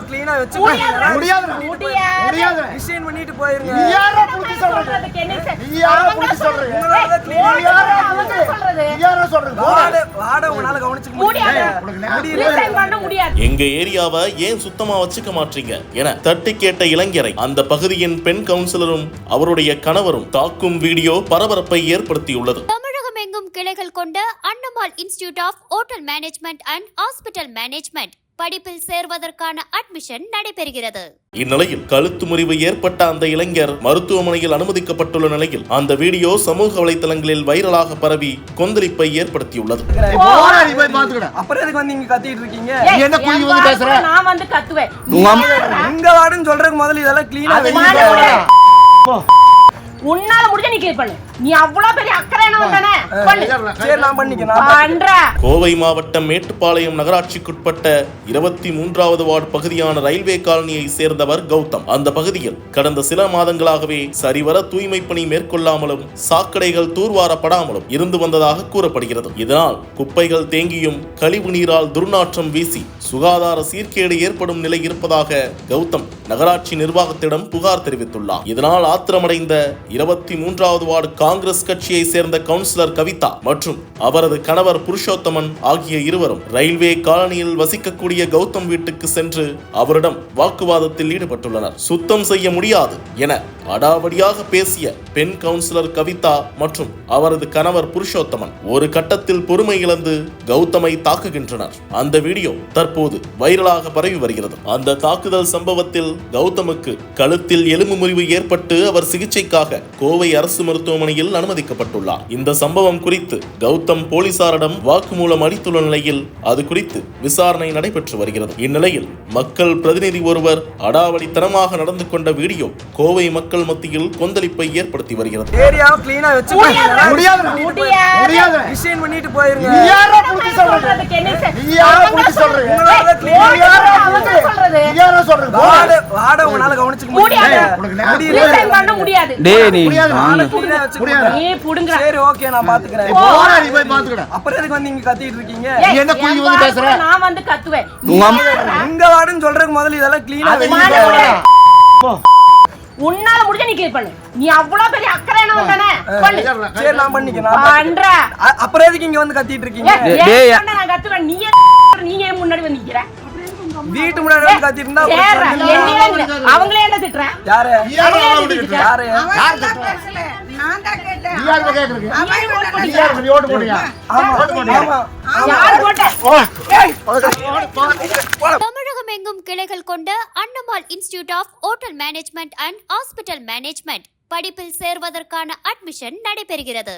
clean ஆ வச்சு. முடியாது. முடியாது. முடியாது. Design பண்ணிட்டு போயிருங்க. நீ யாரா புடிச்சு சொல்றது? நீ யாரா புடிச்சு சொல்றது? நீ யாரா புடிச்சு- சொல்றது. நீ யாரா சொல்றது? வார்டு- வார்டை உங்களால கவனிச்சுக்க முடியாது எங்க ஏரியாவை ஏன் சுத்தமா வச்சுக்க மாட்டீங்க என தட்டி கேட்ட இளைஞரை அந்த பகுதியின் பெண் கவுன்சிலரும் அவருடைய கணவரும் தாக்கும் வீடியோ பரபரப்பை ஏற்படுத்தியுள்ளது தமிழகம் எங்கும் கிளைகள் கொண்ட Annamal institute of hotel management and hospital management படிப்பில் சேர்வதற்கான அட்மிஷன் நடைபெறுகிறது. இந்நிலையில் கழுத்து முறிவு ஏற்பட்ட அந்த இளைஞர் மருத்துவமனையில் அனுமதிக்கப்பட்டுள்ள நிலையில் அந்த வீடியோ சமூக வலைதளங்களில் வைரலாக பரவி கொந்தளிப்பை ஏற்படுத்தியுள்ளது. சொல்றதுக்கு முதல்ல இதெல்லாம் உன்னால முடிஞ்ச நீ கிளியர் பண்ணு. நீ அவ்வளவு பெரிய அக்கறை என்ன தானே பண்ணு. சரி நான் பண்ணிக்கிறேன். நான் பண்ணிக்கிறேன். பண்ற. கோவை மாவட்டம் மேட்டுப்பாளையம் நகராட்சிக்குட்பட்ட இருபத்தி மூன்றாவது வார்டு பகுதியான ரயில்வே காலனியை சேர்ந்தவர் கௌதம். அந்த பகுதியில் கடந்த சில மாதங்களாகவே சரிவர தூய்மை பணி மேற்கொள்ளாமலும் சாக்கடைகள் தூர்வாரப்படாமலும் இருந்து வந்ததாக கூறப்படுகிறது. இதனால் குப்பைகள் தேங்கியும் கழிவு நீரால் துர்நாற்றம் வீசி சுகாதார சீர்கேடு ஏற்படும் நிலை இருப்பதாக கௌதம் நகராட்சி நிர்வாகத்திடம் புகார் தெரிவித்துள்ளார். இதனால் ஆத்திரமடைந்த இருபத்தி மூன்றாவது வார்டு காங்கிரஸ் கட்சியை சேர்ந்த கவுன்சிலர் கவிதா மற்றும் அவரது கணவர் புருஷோத்தமன் ஆகிய இருவரும் ரயில்வே காலனியில் வசிக்கக்கூடிய கௌதம் வீட்டுக்கு சென்று அவரிடம் வாக்குவாதத்தில் ஈடுபட்டுள்ளனர். சுத்தம் செய்ய முடியாது என அடாவடியாக பேசிய பெண் கவுன்சிலர் கவிதா மற்றும் அவரது கணவர் புருஷோத்தமன் ஒரு கட்டத்தில் பொறுமை இழந்து கௌதமை தாக்குகின்றனர். அந்த வீடியோ தற்போது வைரலாக பரவி வருகிறது. அந்த தாக்குதல் சம்பவத்தில் கௌதமுக்கு கழுத்தில் எலும்பு முறிவு ஏற்பட்டு அவர் சிகிச்சைக்காக கோவை அரசு மருத்துவமனையில் அனுமதிக்கப்பட்டுள்ளார். இந்த சம்பவம் குறித்து கௌதம் போலீசாரிடம் வாக்குமூலம் அளித்துள்ள நிலையில் அது குறித்து விசாரணை நடைபெற்று வருகிறது. இந்நிலையில் மக்கள் பிரதிநிதி ஒருவர் அடாவடித்தனமாக நடந்து கொண்ட வீடியோ கோவை மக்கள் மத்தியில் கொந்தளிப்பை ஏற்படுத்தி வருகிறது. பண்ணிட்டு போயிருங்க. உன்னால முடிஞ்ச நீ கிளியர் பண்ணு. நீ அவ்வளவு பெரிய அக்கறை என்ன தானே? பண்ணு. சரி நான் பண்ணிக்கிறேன். பண்ற. அப்புறம் எதுக்கு இங்க வந்து கத்திட்டு இருக்கீங்க? நான் கத்துவேன்? நீ முன்னாடி வந்து வீட்டு முன்னாடி வந்து கத்திட்டு இருந்தா. அவங்களே என்ன திட்டுறேன் யாரு யாரா? யாரு யார் திட்டுறா? நீ யாருப்பா கேக்குறதுக்கு? நீ யாரு? நீ ஓட்டு போடுறியா? ஆமா ஓட்டு போடுறியா? ஆமா யார் போட்ட போ. தமிழகம் எங்கும் கிளைகள் கொண்ட Annamal institute of hotel management and hospital management படிப்பில் சேர்வதற்கான அட்மிஷன் நடைபெறுகிறது